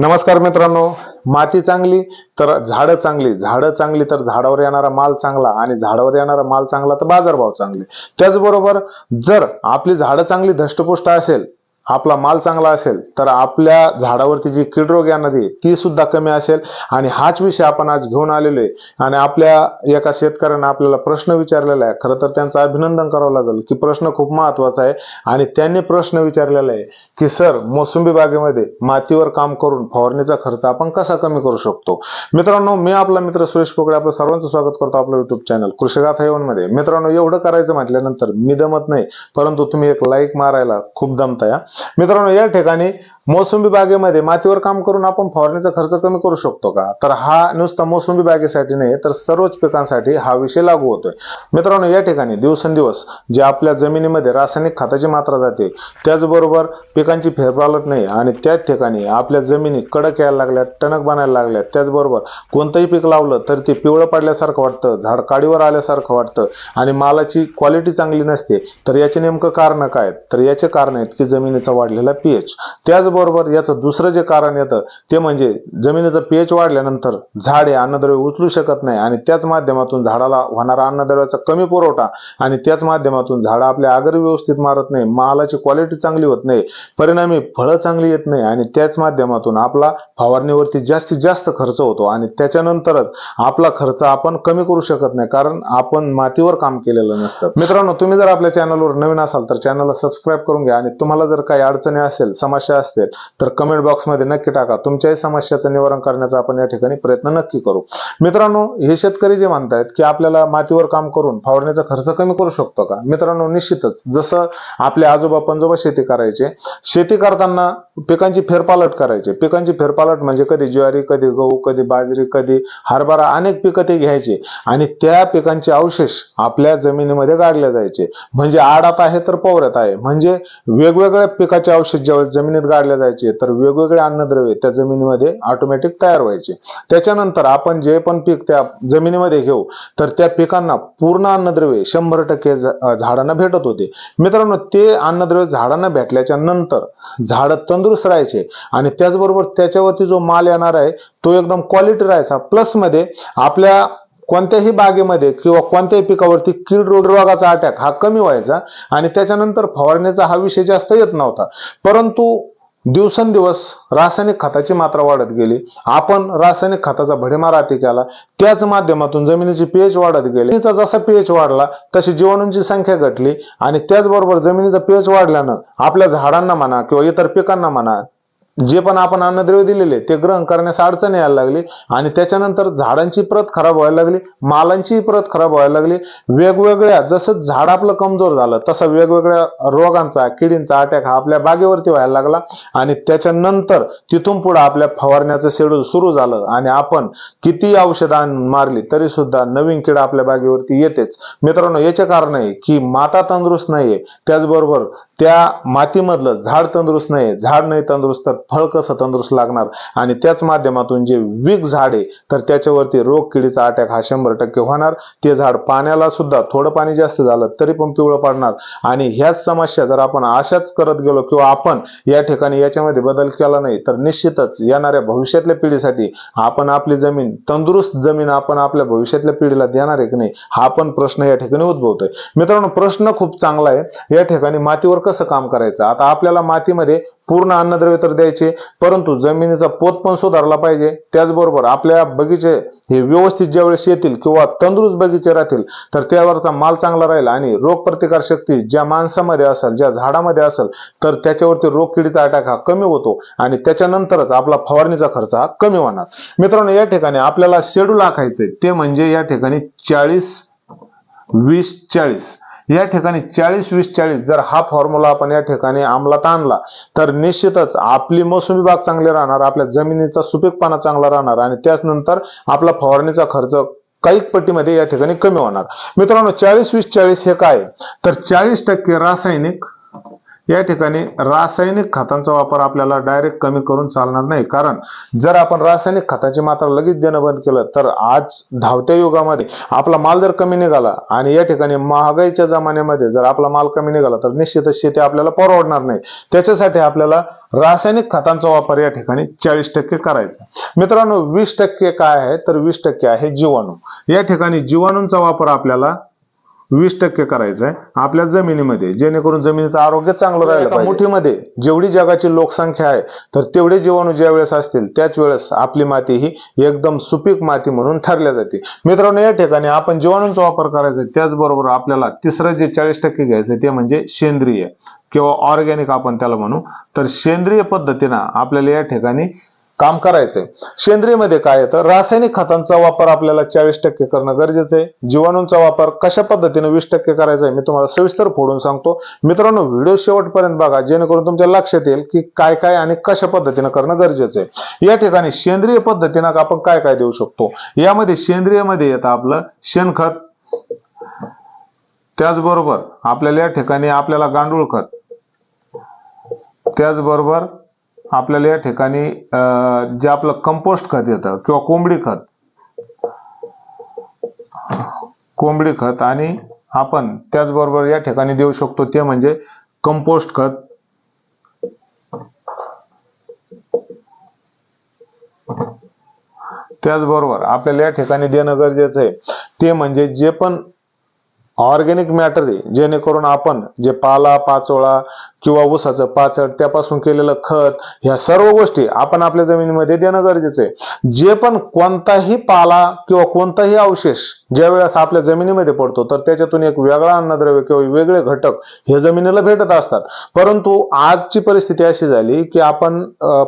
नमस्कार मित्रांनो माती चांगली तर झाडं चांगली. झाडं चांगली तर झाडावर येणारा माल चांगला आणि झाडावर येणारा माल चांगला तर बाजारभाव चांगले. त्याचबरोबर जर आपली झाडं चांगली धष्टपुष्ट असेल आपला माल चांगला असेल तर आपल्या झाडावरती जी किडरोग रोग नदी ती सुद्धा कमी असेल. आणि हाच विषय आपण आज घेऊन आलेलो आहे. आणि आपल्या एका शेतकऱ्यानं आपल्याला प्रश्न विचारलेला आहे. खरं तर त्यांचं अभिनंदन करावं लागेल की प्रश्न खूप महत्त्वाचा आहे. आणि त्यांनी प्रश्न विचारलेला आहे की सर मोसंबी बागेमध्ये मातीवर काम करून फवारणीचा खर्च आपण कसा कमी करू शकतो? मित्रांनो मी आपला मित्र सुरेश पोकळे आपलं सर्वांचं स्वागत करतो आपलं युट्यूब चॅनल कृषीगाथा येऊन मध्ये मित्रांनो एवढं करायचं म्हटल्यानंतर मी दमत नाही परंतु तुम्ही एक लाईक मारायला खूप दमता या मित्रांनो या ठिकाणी मोसंबी बागेमध्ये मातीवर काम करून आपण फवारणीचा खर्च कमी करू शकतो का? तर हा नुसता मोसंबी बागेसाठी नाही तर सर्वच पिकांसाठी हा विषय लागू होतोय. मित्रांनो या ठिकाणी दिवसेंदिवस जे आपल्या जमिनीमध्ये रासायनिक खताची मात्रा जाते त्याचबरोबर पिकांची फेरपालट नाही आणि त्याच ठिकाणी आपल्या जमिनी कडक यायला लागल्या टणक बनायला लागल्या त्याचबरोबर कोणतंही पीक लावलं तर ते पिवळं पडल्यासारखं वाटतं झाड काडीवर आल्यासारखं वाटतं आणि मालाची क्वालिटी चांगली नसते. तर याचे नेमकं कारण काय आहेत? तर याचे कारण आहेत की जमिनीचा वाढलेला पीएच त्याचबरोबर याचं दुसरं जे कारण येतं ते म्हणजे जमिनीचं पीएच वाढल्यानंतर झाड हे अन्नद्रव्य उचलू शकत नाही आणि त्याच माध्यमातून झाडाला होणारा अन्नद्रव्याचा कमी पुरवठा आणि त्याच माध्यमातून झाडं आपल्या आगर व्यवस्थित मारत नाही मालाची क्वालिटी चांगली होत नाही परिणामी फळं चांगली येत नाही आणि त्याच माध्यमातून आपला फवारणीवरती जास्तीत जास्त खर्च होतो आणि त्याच्यानंतरच आपला खर्च आपण कमी करू शकत नाही कारण आपण मातीवर काम केलेलं नसतं. मित्रांनो तुम्ही जर आपल्या चॅनलवर नवीन असाल तर चॅनलला सबस्क्राईब करून घ्या आणि तुम्हाला जर काही अडचणी असेल समस्या असतील तर कमेंट बॉक्समध्ये नक्की टाका. तुमच्याही समस्याचं निवारण करण्याचा आपण या ठिकाणी प्रयत्न नक्की करू. मित्रांनो हे शेतकरी जे म्हणतायत की आपल्याला मातीवर काम करून फवारणीचा खर्च कमी करू शकतो का? मित्रांनो निश्चितच. जसं आपले आजोबा पंजोबा शेती करायचे शेती करताना पिकांची फेरपालट करायचे. पिकांची फेरपालट म्हणजे कधी ज्वारी कधी गहू कधी बाजरी कधी हरभरा अनेक पिकं ते घ्यायचे आणि त्या पिकांचे अवशेष आपल्या जमिनीमध्ये गाडले जायचे. म्हणजे आडात आहे तर पवऱ्यात आहे. म्हणजे वेगवेगळ्या पिकाचे अवशेष ज्यावेळेस जमिनीत गाडले जायचे तर वेगवेगळे अन्नद्रव्ये त्या जमिनीमध्ये ऑटोमॅटिक तयार व्हायचे. त्याच्यानंतर आपण जे पण पीक त्या जमिनीमध्ये घेऊ तर त्या पिकांना पूर्ण अन्नद्रव्ये शंभर टक्के झाडांना भेटत होते. मित्रांनो ते अन्नद्रव्य झाडांना भेटल्याच्या नंतर झाड तंदुरुस्त राहायचे आणि त्याचबरोबर त्याच्यावरती जो माल येणार आहे तो एकदम क्वालिटी राहायचा. प्लसमध्ये आपल्या कोणत्याही बागेमध्ये किंवा कोणत्याही पिकावरती कीड रोड रोगाचा अटॅक हा कमी व्हायचा आणि त्याच्यानंतर फवारण्याचा हा विषय जास्त येत नव्हता. परंतु दिवसेंदिवस रासायनिक खताची मात्रा वाढत गेली. आपण रासायनिक खताचा भडीमार अति केला त्याच माध्यमातून जमिनीची पीएच वाढत गेली. जमिनीचा जसा पीएच वाढला तशी जीवाणूंची संख्या घटली आणि त्याचबरोबर जमिनीचा पीएच वाढल्यानं आपल्या झाडांना म्हणा किंवा इतर पिकांना म्हणा जे पण आपण अन्नद्रव्य दिलेले ते ग्रहण करण्यास अडचण यायला लागली आणि त्याच्यानंतर झाडांची प्रत खराब व्हायला लागली मालांची प्रत खराब व्हायला लागली. वेगवेगळ्या जसं झाड आपलं कमजोर झालं तसा वेगवेगळ्या रोगांचा किडींचा अटॅक हा आपल्या बागेवरती व्हायला लागला आणि त्याच्यानंतर तिथून पुढे आपल्या फवारण्याचं शेड्यूल सुरू झालं आणि आपण किती औषधां मारली तरी सुद्धा नवीन किडा आपल्या बागेवरती येतेच. मित्रांनो याचे कारण आहे की माता तंदुरुस्त नाहीये. त्याचबरोबर त्या मातीमधलं झाड तंदुरुस्त नाही झाड नाही तंदुरुस्त तर फळ कसं तंदुरुस्त लागणार? आणि त्याच माध्यमातून जे वीक झाड आहे तर त्याच्यावरती रोग किडीचा अटॅक हा शंभर टक्के होणार. ते झाड पाण्याला सुद्धा थोडं पाणी जास्त झालं तरी पण पिवळं पडणार. आणि ह्याच समस्या जर आपण अशाच करत गेलो किंवा आपण या ठिकाणी याच्यामध्ये बदल केला नाही तर निश्चितच येणाऱ्या भविष्यातल्या पिढीसाठी आपण आपली जमीन तंदुरुस्त जमीन आपण आपल्या भविष्यातल्या पिढीला देणार आहे की नाही हा पण प्रश्न या ठिकाणी उद्भवतोय. मित्रांनो प्रश्न खूप चांगला आहे. या ठिकाणी मातीवर कसं काम करायचं? आता आपल्याला मातीमध्ये पूर्ण अन्नद्रव्य तर द्यायचे परंतु जमिनीचा पोत पण सुधारला पाहिजे. त्याचबरोबर आपल्या बगीचे हे व्यवस्थित ज्यावेळेस येतील किंवा तंदुरुस्त बगीचे राहतील तर त्यावरचा माल चांगला राहील आणि रोगप्रतिकार शक्ती ज्या माणसामध्ये असेल ज्या झाडामध्ये असेल तर त्याच्यावरती रोग किडीचा अटॅक हा कमी होतो आणि त्याच्यानंतरच आपला फवारणीचा खर्च हा कमी होणार. मित्रांनो या ठिकाणी आपल्याला शेड्यूल आखायचंय. ते म्हणजे या ठिकाणी चाळीस वीस चाळीस. या ठिकाणी चाळीस वीस चाळीस जर हा फॉर्म्युला आपण या ठिकाणी अंमलात आणला तर निश्चितच आपली मोसमी बाग चांगली राहणार आपल्या जमिनीचा सुपीकपणा चांगला राहणार आणि त्याचनंतर आपला फवारणीचा खर्च काही पट्टीमध्ये या ठिकाणी कमी होणार. मित्रांनो चाळीस वीस चाळीस हे काय? तर चाळीस टक्के रासायनिक या ठिकाणी रासायनिक खतांचा वापर आपल्याला डायरेक्ट कमी करून चालणार नाही. कारण जर आपण रासायनिक खताची मात्रा लगेच देणं बंद केलं तर आज धावत्या युगामध्ये आपला माल जर कमी निघाला आणि या ठिकाणी महागाईच्या जमान्यामध्ये जर आपला माल कमी निघाला तर निश्चितच शेती आपल्याला परवडणार नाही. त्याच्यासाठी आपल्याला रासायनिक खतांचा वापर या ठिकाणी चाळीस टक्के करायचा मित्रांनो वीस टक्के काय आहे? तर वीस टक्के आहे जीवाणू. या ठिकाणी जीवाणूंचा वापर आपल्याला वीस टक्के करायचं आहे आपल्या जमिनीमध्ये जेणेकरून जमिनीचं आरोग्य चांगलं राहिलं पाहिजे मुठीमध्ये जेवढी जगाची लोकसंख्या आहे तर तेवढे जीवाणू ज्या वेळेस असतील त्याच वेळेस आपली माती ही एकदम सुपीक माती म्हणून ठरल्या जाते मित्रांनो या ठिकाणी आपण जीवाणूंचा वापर करायचा आहे. त्याचबरोबर आपल्याला तिसरं जे चाळीस टक्के घ्यायचं ते म्हणजे सेंद्रिय किंवा ऑर्गॅनिक आपण त्याला म्हणू तर सेंद्रिय पद्धतीनं आपल्याला या ठिकाणी काम करायचंय. सेंद्रियमध्ये काय येतं? रासायनिक खतांचा वापर आपल्याला चाळीस टक्के करणं गरजेचं आहे. जीवाणूंचा वापर कशा पद्धतीने वीस टक्के करायचा आहे मी तुम्हाला सविस्तर फोडून सांगतो. मित्रांनो व्हिडिओ शेवटपर्यंत बघा जेणेकरून तुमच्या लक्षात येईल की काय काय आणि कशा पद्धतीनं करणं गरजेचं आहे. या ठिकाणी सेंद्रिय पद्धतीनं आपण काय काय देऊ शकतो? यामध्ये सेंद्रियमध्ये येतं आपलं शेणखत. त्याचबरोबर आपल्याला या ठिकाणी आपल्याला गांडूळ खत. त्याचबरोबर आपल्याला या ठिकाणी अं, जे आपलं कंपोस्ट खत येतं किंवा कोंबडी खत कोंबडी खत आणि आपण त्याचबरोबर या ठिकाणी देऊ शकतो ते म्हणजे कंपोस्ट खत. त्याचबरोबर आपल्याला या ठिकाणी देणं गरजेचं आहे. ते म्हणजे जे पण ऑर्गॅनिक मॅटर आहे जेणेकरून आपण जे पाला पाचोळा किंवा ऊसाचं पाचड त्यापासून केलेलं खत ह्या सर्व गोष्टी आपण आपल्या जमिनीमध्ये देणं गरजेचं आहे. जे पण कोणताही पाला किंवा कोणताही अवशेष ज्या वेळेस आपल्या जमिनीमध्ये पडतो तर त्याच्यातून एक वेगळा अन्नद्रव्य किंवा वेगळे घटक हे जमिनीला भेटत असतात. परंतु आजची परिस्थिती अशी झाली की आपण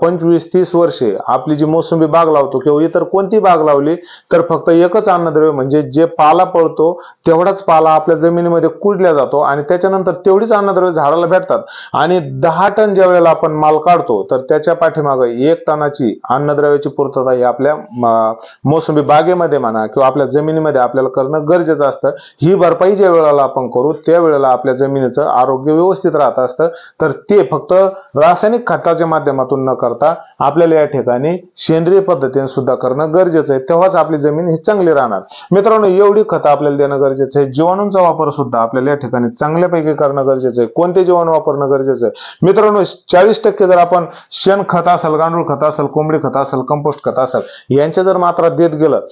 पंचवीस तीस वर्षे आपली जी मोसंबी बाग लावतो किंवा इतर कोणती बाग लावली तर फक्त एकच अन्नद्रव्य म्हणजे जे पाला पडतो तेवढाच पाला आपल्या जमिनीमध्ये कुजल्या जातो आणि त्याच्यानंतर तेवढीच अन्नद्रव्य झाडाला भेटतात. आणि दहा टन ज्या वेळेला आपण माल काढतो तर त्याच्या पाठीमागे एक टनाची अन्नद्रव्याची पूर्तता ही आपल्या मोसंबी बागेमध्ये म्हणा किंवा आपल्या जमिनीमध्ये आपल्याला करणं गरजेचं असतं. ही भरपाई ज्या वेळेला आपण करू त्या वेळेला आपल्या जमिनीचं आरोग्य व्यवस्थित राहत असतं. तर ते फक्त रासायनिक खताच्या माध्यमातून न करता आपल्याला या ठिकाणी सेंद्रिय पद्धतीने सुद्धा करणं गरजेचं आहे. तेव्हाच आपली जमीन ही चांगली राहणार. मित्रांनो एवढी खतं आपल्याला देणं गरजेचं आहे. जीवाणूंचा वापर सुद्धा आपल्याला या ठिकाणी चांगल्यापैकी करणं गरजेचं आहे. कोणते जीवाणू वापरणं गरजेचं आहे. मित्रांनो चाळीस टक्के जर आपण शेण खत असेल गांडूळ खत असेल कोंबडी खत असेल कंपोस्ट खत असेल यांच्या जर मात्रा देत गेलं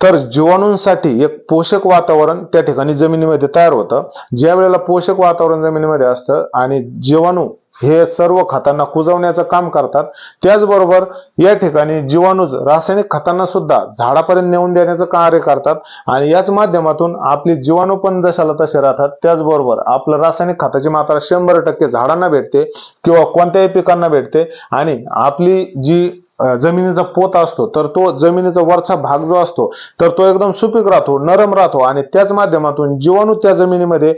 तर जीवाणूंसाठी एक पोषक वातावरण त्या ठिकाणी जमिनीमध्ये तयार होतं. ज्या वेळेला पोषक वातावरण जमिनीमध्ये असतं आणि जीवाणू हे सर्व खतांना कुजवण्याचं काम करतात. त्याचबरोबर या ठिकाणी जीवाणू रासायनिक खतांना सुद्धा झाडापर्यंत नेऊन देण्याचं कार्य करतात. आणि याच माध्यमातून आपली जीवाणू पण जशाला तसे राहतात त्याचबरोबर आपलं रासायनिक खताची मात्रा शंभर टक्के झाडांना भेटते किंवा कोणत्याही पिकांना भेटते. आणि आपली जी जमिनीचा पोत असतो तर तो जमिनीचा वरचा भाग जो असतो तर तो एकदम सुपीक राहतो नरम राहतो आणि त्याच माध्यमातून जीवाणू त्या जमिनीमध्ये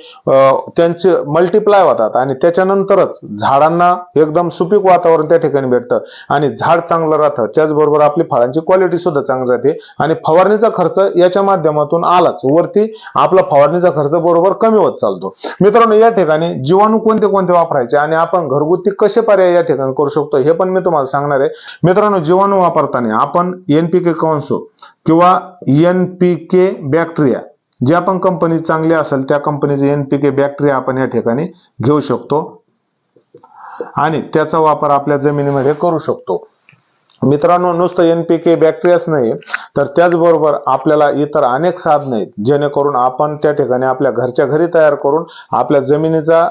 त्यांचे मल्टिप्लाय होतात आणि त्याच्यानंतरच झाडांना एकदम सुपीक वातावरण त्या ठिकाणी भेटतं आणि झाड चांगलं राहतं. त्याचबरोबर आपली फळांची क्वालिटी सुद्धा चांगली राहते आणि फवारणीचा खर्च याच्या माध्यमातून आलाच. वरती आपला फवारणीचा खर्च बरोबर कमी होत चालतो. मित्रांनो या ठिकाणी जीवाणू कोणते कोणते वापरायचे आणि आपण घरगुती कसे पर्याय या ठिकाणी करू शकतो हे पण मी तुम्हाला सांगणार आहे. मित्रांनो जीवाणू वापरताना आपण एनपीके कॉन्सो किंवा एनपीके बॅक्टेरिया ज्या पण कंपनी चांगली असेल त्या कंपनीचे एनपीके बॅक्टेरिया आपण या ठिकाणी घेऊ शकतो. आणि त्याचा वापर आपल्या जमिनीमध्ये करू शकतो. मित्रांनो नुसतं एनपीके बॅक्टेरियाच नाही तर त्याचबरोबर आपल्याला इतर अनेक साधन आहेत जेणेकरून आपण त्या ठिकाणी आपल्या घरच्या घरी तयार करून आपल्या जमिनीचा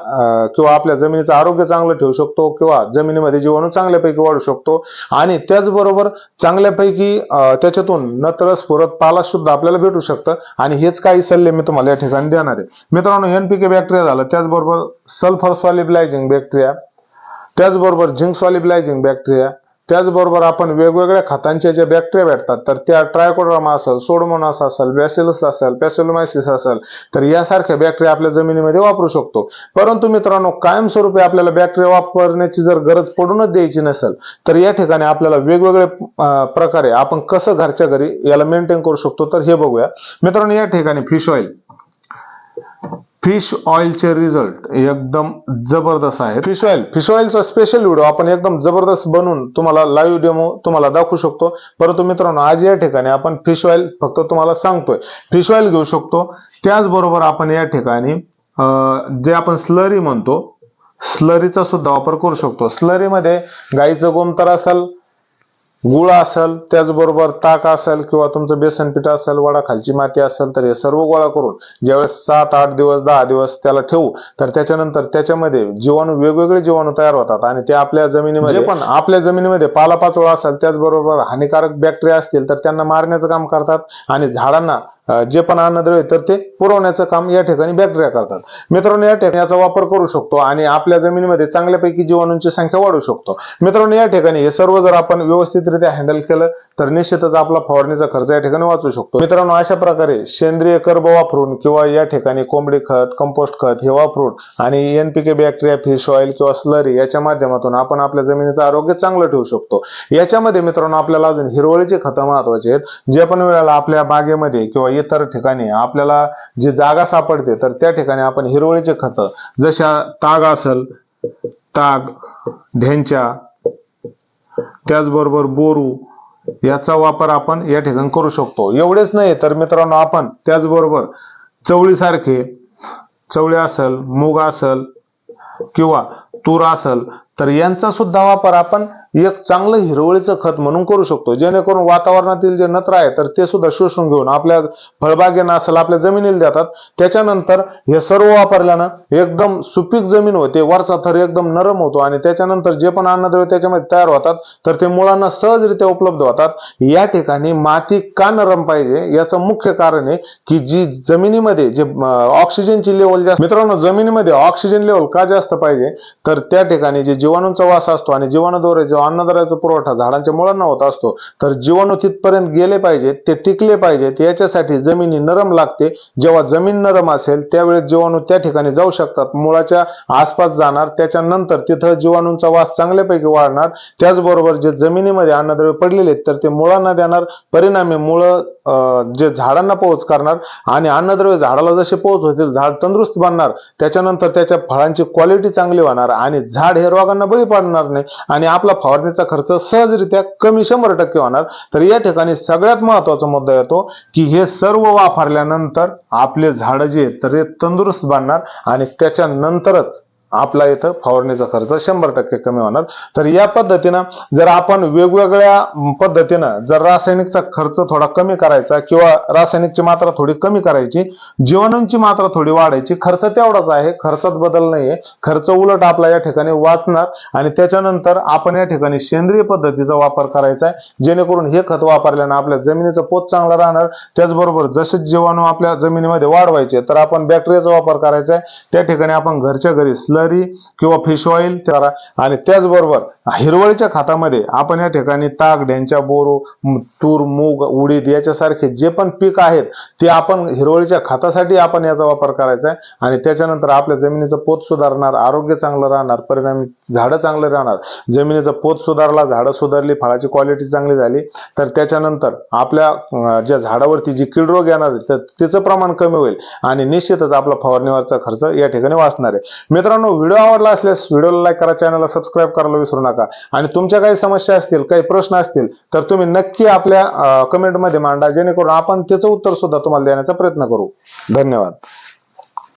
किंवा आपल्या जमिनीचं आरोग्य चांगलं ठेवू शकतो किंवा जमिनीमध्ये जीवाणू चांगल्यापैकी वाढू शकतो. आणि त्याचबरोबर चांगल्यापैकी त्याच्यातून नत्र स्फुरत पाला सुद्धा आपल्याला भेटू शकतं. आणि हेच काही सल्ले मी तुम्हाला या ठिकाणी देणार आहे. मित्रांनो एनपीके बॅक्टेरिया झालं त्याचबरोबर सल्फर सॉलिब्लायझिंग बॅक्टेरिया त्याचबरोबर झिंक सॉलिब्लायझिंग बॅक्टेरिया त्याचबरोबर आपण वेगवेगळ्या खतांचे जे बॅक्टेरिया भेटतात तर त्या ट्रायकोड्रामा असेल सोडमोनास असेल बॅसिलस असेल पॅसिलोमायसिस असेल तर यासारख्या बॅक्टेरिया आपल्या जमिनीमध्ये वापरू शकतो. परंतु मित्रांनो कायमस्वरूपी आपल्याला बॅक्टेरिया वापरण्याची जर गरज पडूनच द्यायची नसेल तर या ठिकाणी आपल्याला वेगवेगळे प्रकारे आपण कसं घरच्या घरी याला मेंटेन करू शकतो तर हे बघूया. मित्रांनो या ठिकाणी फिश ऑइल फिश ऑइलचे रिझल्ट एकदम जबरदस्त आहे फिश ऑइल फिश ऑइलचा स्पेशल व्हिडिओ आपण एकदम जबरदस्त बनवून तुम्हाला लाईव्ह डेमो तुम्हाला दाखवू शकतो. परंतु मित्रांनो आज या ठिकाणी आपण फिश ऑइल फक्त तुम्हाला सांगतोय. फिश ऑइल घेऊ शकतो. त्याचबरोबर आपण या ठिकाणी जे आपण स्लरी म्हणतो स्लरीचा सुद्धा वापर करू शकतो. स्लरीमध्ये गाईचं गोमतर असेल गुळ असेल त्याचबरोबर ताक असेल किंवा तुमचं बेसन पीठ असेल वडा खालची माती असेल तर हे सर्व गोळा करून ज्यावेळेस सात आठ दिवस दहा दिवस त्याला ठेवू तर त्याच्यानंतर त्याच्यामध्ये जीवाणू वेगवेगळे जीवाणू तयार होतात आणि ते आपल्या जमिनीमध्ये पण आपल्या जमिनीमध्ये पालापाचोळा असेल त्याचबरोबर हानिकारक बॅक्टेरिया असतील तर त्यांना मारण्याचं काम करतात आणि झाडांना जे पण अन्नद्रव्य तर ते पुरवण्याचं काम या ठिकाणी बॅक्टेरिया करतात. मित्रांनो या ठिकाणी याचा वापर करू शकतो आणि आपल्या जमिनीमध्ये चांगल्यापैकी जीवाणूंची संख्या वाढू शकतो. मित्रांनो या ठिकाणी हे सर्व जर आपण व्यवस्थितरित्या हँडल केलं तर निश्चितच आपला फवारणीचा खर्च या ठिकाणी वाचू शकतो. मित्रांनो अशा प्रकारे सेंद्रिय कर्ब वापरून किंवा या ठिकाणी कोंबडी खत कंपोस्ट खत हे वापरून आणि एनपीके बॅक्टेरिया फिश ऑइल किंवा स्लरी याच्या माध्यमातून आपण आपल्या जमिनीचं आरोग्य चांगलं ठेवू शकतो. याच्यामध्ये मित्रांनो आपल्याला अजून हिरवळीचे खतं महत्त्वाचे आहेत. जे पण वेळेला आपल्या बागेमध्ये किंवा इतर ठिकाणी आपल्याला जी जागा सापडते तर त्या ठिकाणी आपण हिरवळीचे खतं जशा ताग असेल ताग ढेंच्या त्याचबरोबर बोरू याचा वापर आपण या ठिकाणी करू शकतो. एवढेच नाही तर मित्रांनो आपण त्याचबरोबर चवळीसारखे चवळी असेल मूग असेल किंवा तूर असेल तर यांचा सुद्धा वापर आपण एक चांगलं हिरवळीचं खत म्हणून करू शकतो. जेणेकरून वातावरणातील जे नत्र आहे तर ते सुद्धा शोषून घेऊन आपल्या फळबागेना असेल आपल्या जमिनीला जातात त्याच्यानंतर हे सर्व वापरल्यानं एकदम सुपीक जमीन होते वरचा थर एकदम नरम होतो आणि त्याच्यानंतर जे पण अन्नद्रव्य त्याच्यामध्ये तयार होतात तर ते मुळांना सहजरित्या उपलब्ध होतात. या ठिकाणी माती का नरम पाहिजे याचं मुख्य कारण आहे की जी जमिनीमध्ये जे ऑक्सिजनची लेवल जास्त मित्रांनो जमिनीमध्ये ऑक्सिजन लेवल का जास्त पाहिजे तर त्या ठिकाणी जे जीवाणूंचा वास असतो आणि जीवाणूद्वारे जो अन्नद्रव्याचा पुरवठा झाडांच्या मुळांना होत असतो तर जीवाणू तिथपर्यंत गेले पाहिजेत ते टिकले पाहिजेत याच्यासाठी जमिनी नरम लागते. जेव्हा जमीन नरम असेल त्यावेळेस जीवाणू त्या ठिकाणी जाऊ शकतात. मुळाच्या आसपास जाणार त्याच्यानंतर तिथं जीवाणूंचा वास चांगल्यापैकी वाढणार. त्याचबरोबर जे जमिनीमध्ये अन्नद्रव्य पडलेले आहेत तर ते मुळांना देणार. परिणामी मुळं जे झाडांना पोहोच करणार आणि अन्नद्रव्य झाडाला जसे पोहोच होतील झाड तंदुरुस्त बनणार. त्याच्यानंतर त्याच्या फळांची क्वालिटी चांगली होणार आणि झाड हे रोगांना बळी पडणार नाही आणि आपला फवारणीचा खर्च सहजरित्या कमी शंभर टक्के होणार. तर या ठिकाणी सगळ्यात महत्त्वाचा मुद्दा येतो की हे सर्व वापरल्यानंतर आपले झाडं जे आहेत तर हे तंदुरुस्त बांधणार आणि त्याच्यानंतरच आपला इथं फवारणीचा खर्च शंभर टक्के कमी होणार. तर या पद्धतीनं जर आपण वेगवेगळ्या पद्धतीनं जर रासायनिकचा खर्च थोडा कमी करायचा किंवा रासायनिकची मात्रा थोडी कमी करायची जीवाणूंची मात्रा थोडी वाढायची खर्च तेवढाच आहे खर्चात बदल नाहीये. खर्च उलट आपला या ठिकाणी वाचणार आणि त्याच्यानंतर आपण या ठिकाणी सेंद्रिय पद्धतीचा वापर करायचा आहे. जेणेकरून हे खत वापरल्यानं आपल्या जमिनीचा पोत चांगला राहणार. त्याचबरोबर जसे जीवाणू आपल्या जमिनीमध्ये वाढवायचे तर आपण बॅक्टेरियाचा वापर करायचा आहे. त्या ठिकाणी आपण घरच्या घरी स्लरी किंवा फिश ऑइल करा आणि त्याचबरोबर हिरवळीच्या खतामध्ये आपण या ठिकाणी ताक ढेंच्या बोरो तूर मूग उडीद याच्यासारखे जे पण पीक आहेत ते आपण हिरवळीच्या खतासाठी आपण याचा वापर करायचा आहे. आणि त्याच्यानंतर आपल्या जमिनीचं पोत सुधारणार आरोग्य चांगलं राहणार परिणामी झाडं चांगले राहणार. जमिनीचं पोत सुधारला झाडं सुधारली फळाची क्वालिटी चांगली झाली तर त्याच्यानंतर आपल्या ज्या झाडावरती जी कीड रोग येणार आहे, तर त्याचं प्रमाण कमी होईल. आणि निश्चितच आपला फवारणीवरचा खर्च या ठिकाणी वाचणार आहे. मित्रांनो मित्रांनो व्हिडिओ आवडला असल्यास व्हिडिओला लाईक करा चॅनलला सबस्क्राईब करायला विसरू नका. आणि तुमच्या काही समस्या असतील काही प्रश्न असतील तर तुम्ही नक्की आपल्या कमेंटमध्ये मांडा जेणेकरून आपण त्याचं उत्तर सुद्धा तुम्हाला देण्याचा प्रयत्न करू. धन्यवाद.